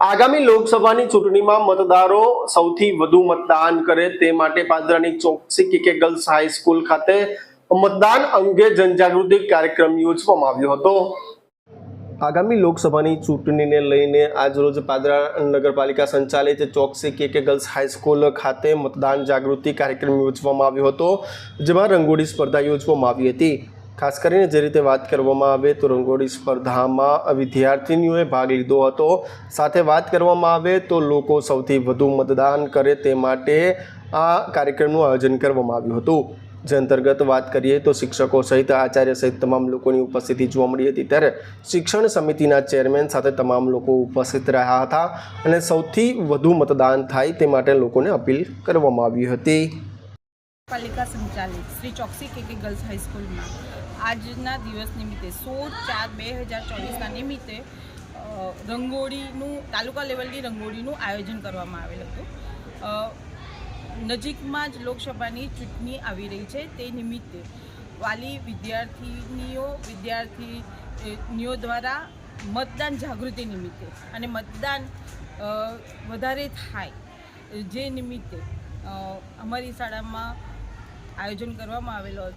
આગામી લોકસભાની ચૂંટણીમાં મતદારો સૌથી વધુ મતદાન કરે તે માટે પાદરાની Chokshi KK girls high school ખાતે મતદાન અંગે જનજાગૃતિ કાર્યક્રમ યોજવામાં આવ્યો હતો. આગામી લોકસભાની ચૂંટણીને લઈને આજરોજ પાદરા નગરપાલિકા સંચાલિત ચોકસી કે કે ગર્લ્સ હાઈસ્કૂલ ખાતે મતદાન જાગૃતિ કાર્યક્રમ યોજવામાં આવ્યો હતો, જેમાં રંગોળી સ્પર્ધા યોજવામાં આવી હતી. ખાસ કરીને જે રીતે વાત કરવામાં આવે તો રંગોળી સ્પર્ધામાં વિદ્યાર્થીનીઓએ ભાગ લીધો હતો. સાથે વાત કરવામાં આવે તો લોકો સૌથી વધુ મતદાન કરે તે માટે આ કાર્યક્રમનું આયોજન કરવામાં આવ્યું હતું. જે અંતર્ગત વાત કરીએ તો શિક્ષકો સહિત, આચાર્ય સહિત તમામ લોકોની ઉપસ્થિતિ જોવા મળી હતી. ત્યારે શિક્ષણ સમિતિના ચેરમેન સાથે તમામ લોકો ઉપસ્થિત રહ્યા હતા અને સૌથી વધુ મતદાન થાય તે માટે લોકોને અપીલ કરવામાં આવી હતી. પાલિકા સંચાલિત શ્રી ચોકસી કે ગર્લ્સ હાઈસ્કૂલમાં આજના દિવસ નિમિત્તે, સોળ ચાર બે હજાર ચોવીસના નિમિત્તે રંગોળીનું, તાલુકા લેવલની રંગોળીનું આયોજન કરવામાં આવેલ હતું. નજીકમાં જ લોકસભાની ચૂંટણી આવી રહી છે. તે નિમિત્તે વાલી વિદ્યાર્થીનીઓ વિદ્યાર્થીનીઓ દ્વારા મતદાન જાગૃતિ નિમિત્તે અને મતદાન વધારે થાય જે નિમિત્તે અમારી શાળામાં આયોજન કરવામાં આવેલો